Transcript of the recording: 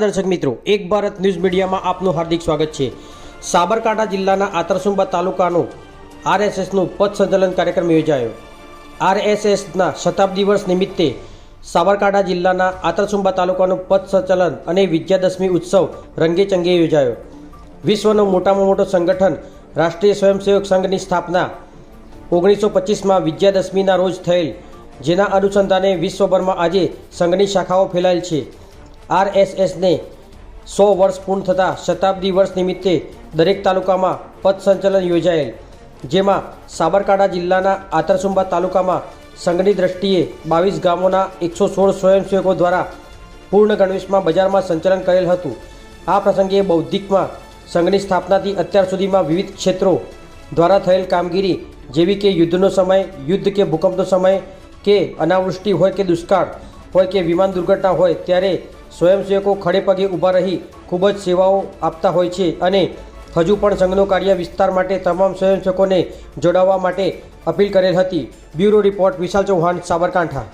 દર્શક મિત્રો, એક ભારત ન્યૂઝ મીડિયામાં આપનું હાર્દિક સ્વાગત છે. સાબરકાંઠા જિલ્લાના આતરસુંબા તાલુકાનો આરએસએસનું પદ સંચાલન કાર્યક્રમ યોજાયો. આરએસએસના શતાબ્દી વર્ષ નિમિત્તે સાબરકાંઠા જિલ્લાના આતરસુંબા તાલુકાનું પદ સંચાલન અને વિજયાદશમી ઉત્સવ રંગેચંગે યોજાયો. વિશ્વનો મોટામાં મોટો સંગઠન રાષ્ટ્રીય સ્વયંસેવક સંઘની સ્થાપના ઓગણીસો પચીસમાં વિજયાદશમીના રોજ થયેલ, જેના અનુસંધાને વિશ્વભરમાં આજે સંઘની શાખાઓ ફેલાયેલ છે. આરએસએસને સો વર્ષ પૂર્ણ થતાં શતાબ્દી વર્ષ નિમિત્તે દરેક તાલુકામાં પદસંચલન યોજાયેલ, જેમાં સાબરકાંઠા જિલ્લાના આતરસુંબા તાલુકામાં સંઘની દ્રષ્ટિએ બાવીસ ગામોના એકસો સોળ સ્વયંસેવકો દ્વારા પૂર્ણ ગણવેશમાં બજારમાં સંચાલન કરેલ હતું. આ પ્રસંગે બૌદ્ધિકમાં સંઘની સ્થાપનાથી અત્યાર સુધીમાં વિવિધ ક્ષેત્રો દ્વારા થયેલ કામગીરી, જેવી કે યુદ્ધનો સમય, યુદ્ધ કે ભૂકંપનો સમય, કે અનાવૃષ્ટિ હોય કે દુષ્કાળ, હોય કે વિમાન દુર્ઘટના હોય, ત્યારે સ્વયંસેવકો ખડે પગે ઊભા રહી ખૂબ જ સેવાઓ આપતા હોય છે અને હજુ પણ સંઘનું કાર્ય વિસ્તાર માટે તમામ સ્વયંસેવકોને જોડાવા માટે અપીલ કરેલ હતી. Bureau report Vishal Chauhan, Sabarkantha.